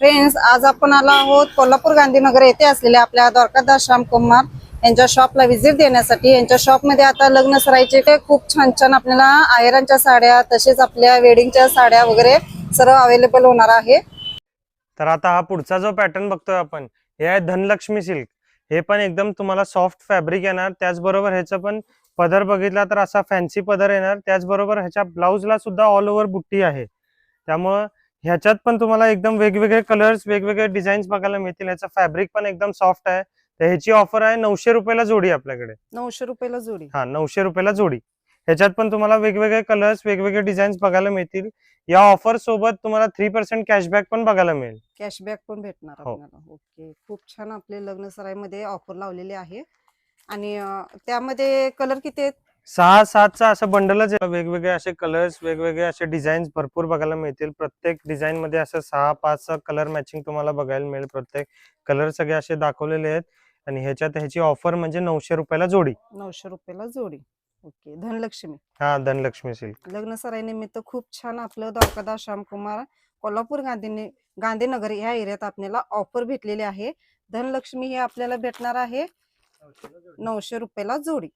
Friends आज आपण आलो आहोत कोल्हापूर गांधीनगर येथे असलेल्या आपल्या द्वारकादास श्याम कुमार यांच्या शॉपला व्हिजिट देण्यासाठी. यांच्या शॉपमध्ये आता लग्न सरायचे ते खूप छान छान आपल्याला आयरनच्या साड्या तसेच आपल्या वेडिंगच्या साड्या वगैरे सर्व अवेलेबल होणार आहे. तर आता हा पुढचा जो पॅटर्न बघतोय आपण हे आहे धनलक्ष्मी सिल्क हे पण एकदम तुम्हाला सॉफ्ट फॅब्रिक येणार त्याचबरोबर ह्याचं पण पदर बघितला तर असा फॅन्सी पदर येणार त्याचबरोबर ह्याच्या ब्लाऊजला सुद्धा ऑल ओव्हर बुट्टी आहे. त्यामुळं ह्याच्यात पण तुम्हाला एकदम वेगवेगळे कलर्स वेगवेगळे डिझाईन्स बघायला मिळतील. ह्याचं फॅब्रिक पण एकदम सॉफ्ट आहे. तर ह्याची ऑफर आहे नऊशे रुपयाला जोडी आपल्याकडे. नऊशे रुपयाला जोडी. हा नऊशे रुपयाला जोडी. ह्याच्यात पण तुम्हाला वेगवेगळे कलर्स वेगवेगळे डिझाईन्स बघायला मिळतील. या ऑफर सोबत तुम्हाला थ्री पर्सेंट कॅशबॅक पण बघायला मिळेल. कॅशबॅक पण भेटणार हो. आपल्याला. ओके खूप छान आपले लग्न सराईमध्ये ऑफर लावलेले आहे. आणि अं, त्यामध्ये कलर किती आहेत? सहा सातचा असं बंडलच आहे. वेगवेगळे असे कलर्स वेगवेगळे असे डिझाईन्स भरपूर बघायला मिळतील. प्रत्येक डिझाईन मध्ये असं सहा पाच कलर मॅचिंग तुम्हाला बघायला मिळेल. प्रत्येक कलर सगळे असे दाखवलेले आहेत. आणि ह्याच्यात ह्याची ऑफर म्हणजे नऊशे रुपयाला जोडी. नऊशे रुपयाला जोडी. ओके धनलक्ष्मी. हा धनलक्ष्मी सिल्क लग्न सराईनिमित्त खूप छान आपलं द्वारकादास श्यामकुमार कोल्हापूर गांधी गांधीनगर ह्या एरियात आपल्याला ऑफर भेटलेली आहे. धनलक्ष्मी हे आपल्याला भेटणार आहे. नऊशे रुपयाला जोडी.